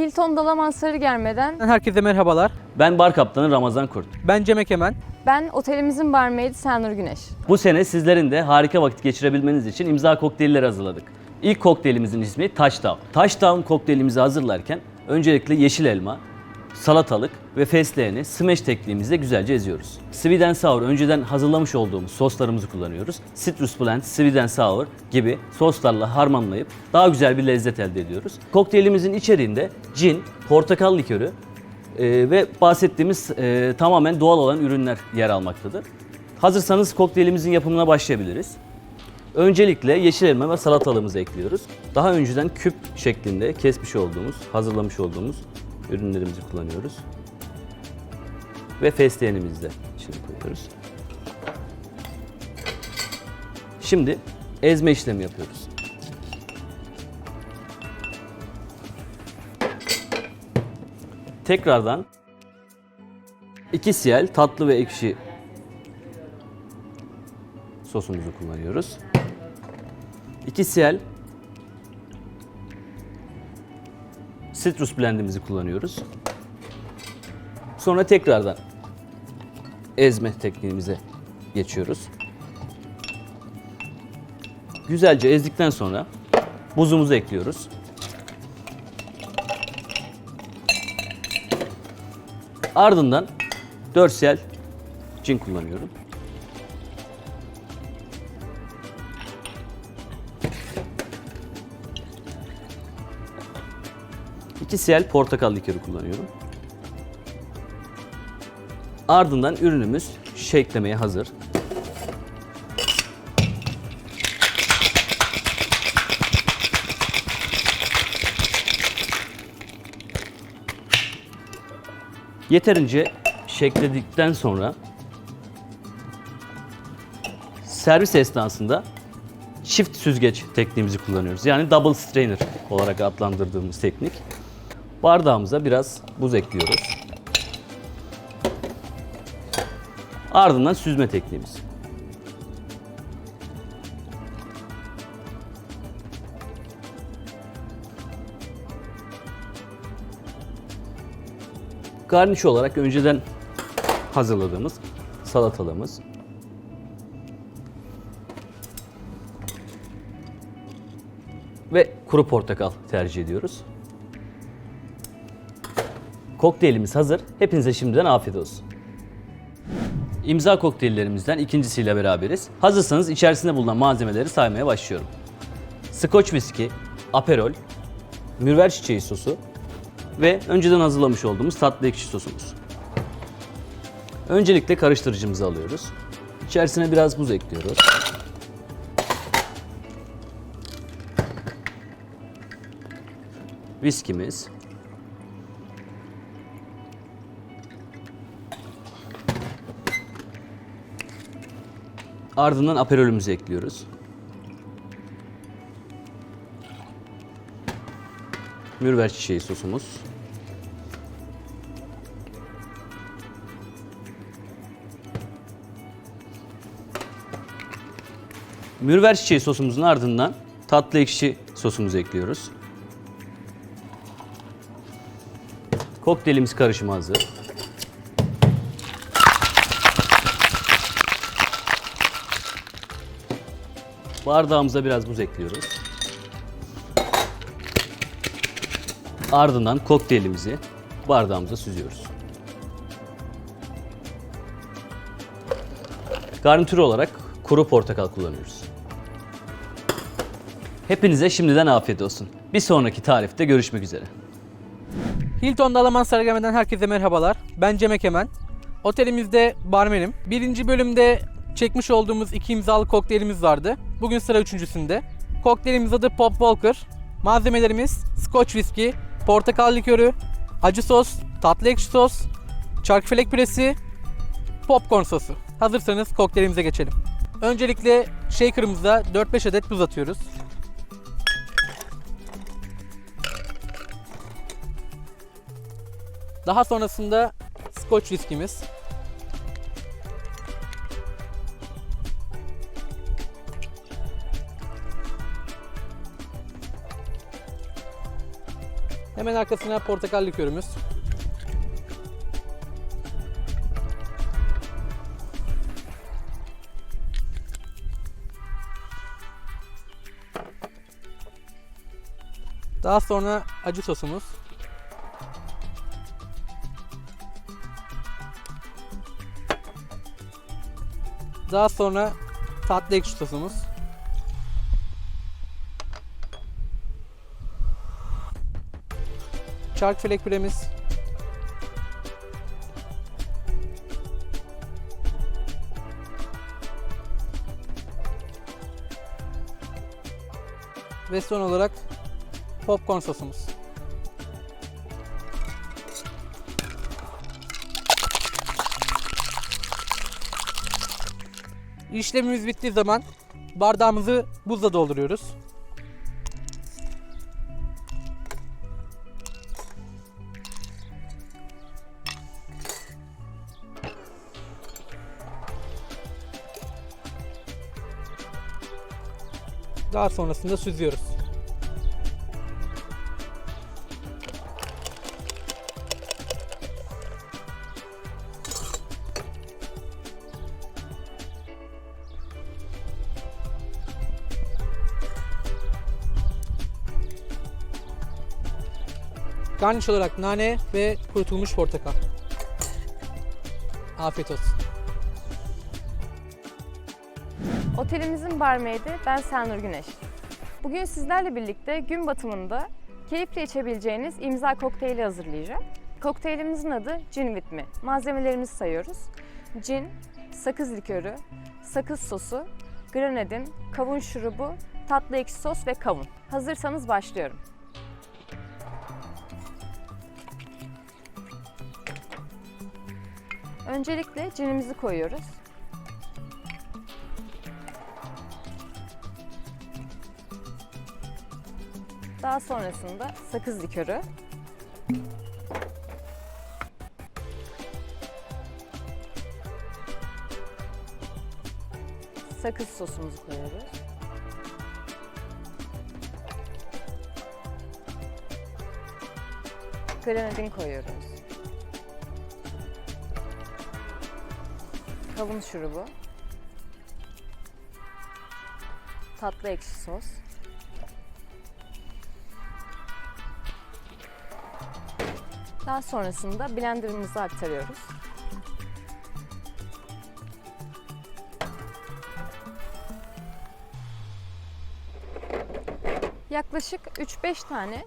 Hilton Dalaman Sarıgerme'den Herkese merhabalar. Ben bar kaptanı Ramazan Kurt. Ben Cem Ekemen. ben otelimizin barmaidi Senur Güneş. Bu sene sizlerin de harika vakit geçirebilmeniz için imza kokteylleri hazırladık. İlk kokteylimizin ismi Touchdown. Touchdown kokteylimizi hazırlarken öncelikle yeşil elma, salatalık ve fesleğeni smash tekniğimizle güzelce eziyoruz. Sweet and Sour önceden hazırlamış olduğumuz soslarımızı kullanıyoruz. Citrus Blend, Sweet and Sour gibi soslarla harmanlayıp daha güzel bir lezzet elde ediyoruz. Kokteylimizin içeriğinde cin, portakal likörü, Ee, ve bahsettiğimiz e, tamamen doğal olan ürünler yer almaktadır. Hazırsanız kokteylimizin yapımına başlayabiliriz. Öncelikle yeşil elma ve salatalığımızı ekliyoruz. Daha önceden küp şeklinde kesmiş olduğumuz, hazırlamış olduğumuz ürünlerimizi kullanıyoruz. Ve fesleğenimizi de şimdi koyuyoruz. Şimdi ezme işlemi yapıyoruz. Tekrardan 2 siyel tatlı ve ekşi sosumuzu kullanıyoruz. 2 siyel citrus blendimizi kullanıyoruz. Sonra tekrardan ezme tekniğimize geçiyoruz. Güzelce ezdikten sonra buzumuzu ekliyoruz. Ardından 4 siyel cin kullanıyorum. İki siyel portakal likörü kullanıyorum. Ardından ürünümüz shake'lemeye hazır. Yeterince şekledikten sonra servis esnasında çift süzgeç tekniğimizi kullanıyoruz. Yani double strainer olarak adlandırdığımız teknik. Bardağımıza biraz buz ekliyoruz. Ardından süzme tekniğimiz. Garniş olarak önceden hazırladığımız salatalığımız. Ve kuru portakal tercih ediyoruz. Kokteylimiz hazır. Hepinize şimdiden afiyet olsun. İmza kokteyllerimizden ikincisiyle beraberiz. Hazırsanız içerisinde bulunan malzemeleri saymaya başlıyorum. Scotch viski, aperol, mürver çiçeği sosu, ve önceden hazırlamış olduğumuz tatlı ekşi sosumuz. Öncelikle karıştırıcımızı alıyoruz. İçerisine biraz buz ekliyoruz. Viskimiz. Ardından aperolümüzü ekliyoruz. Mürver çiçeği sosumuz. Mürver çiçeği sosumuzun ardından tatlı ekşi sosumuzu ekliyoruz. Kokteylimiz karışımı hazır. Bardağımıza biraz buz ekliyoruz. Ardından kokteylimizi bardağımıza süzüyoruz. Garnitür olarak kuru portakal kullanıyoruz. Hepinize şimdiden afiyet olsun. Bir sonraki tarifte görüşmek üzere. Hilton Dalaman Sarıgerme'den herkese merhabalar. Ben Cem Ekemen. Otelimizde barmenim. Birinci bölümde çekmiş olduğumuz iki imzalı kokteylimiz vardı. Bugün sıra üçüncüsünde. Kokteylimiz adı Pop Walker. Malzemelerimiz Scotch Whisky, portakal likörü, acı sos, tatlı ekşi sos, çarkfelek püresi, popcorn sosu. Hazırsanız kokteylimize geçelim. Öncelikle shaker'ımıza 4-5 adet buz atıyoruz. Daha sonrasında Scotch whiskimiz. Hemen arkasına portakal likörümüz. Daha sonra acı sosumuz. Daha sonra tatlı ekşi sosumuz. Çark felek püremiz. Ve son olarak popcorn sosumuz. İşlemimiz bittiği zaman bardağımızı buzla dolduruyoruz. Daha sonrasında süzüyoruz. Garniş olarak nane ve kurutulmuş portakal. Afiyet olsun. Otelimizin barmaidi ben Senur Güneş. Bugün sizlerle birlikte gün batımında keyifle içebileceğiniz imza kokteyli hazırlayacağım. Kokteylimizin adı Gin With Me. Malzemelerimizi sayıyoruz. Gin, sakız likörü, sakız sosu, grenadin, kavun şurubu, tatlı ekşi sos ve kavun. Hazırsanız başlıyorum. Öncelikle cinimizi koyuyoruz. Daha sonrasında sakız likörü. Sakız sosumuzu koyuyoruz. Grenadin koyuyoruz. Kavun şurubu. Tatlı ekşi sos. Daha sonrasında blenderımıza aktarıyoruz. Yaklaşık 3-5 tane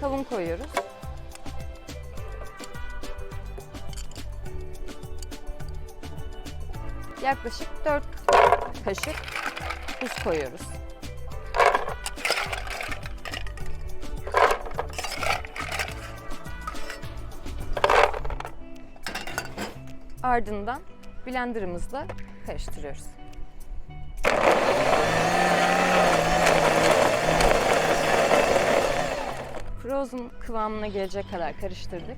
kavun koyuyoruz. Yaklaşık 4 kaşık tuz koyuyoruz. Ardından blenderımızla karıştırıyoruz. Frozen kıvamına gelecek kadar karıştırdık.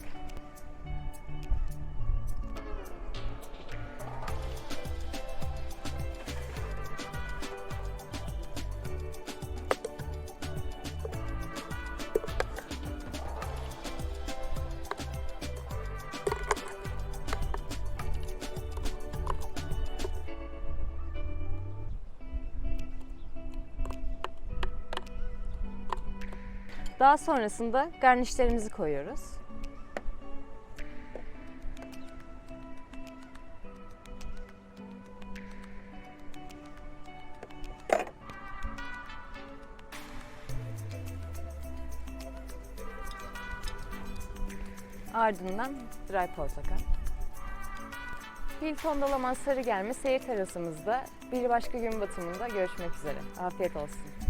Daha sonrasında garnişlerimizi koyuyoruz. Ardından dry portakal. Hilton Dalaman Sarıgerme seyir terasımızda bir başka gün batımında görüşmek üzere. Afiyet olsun.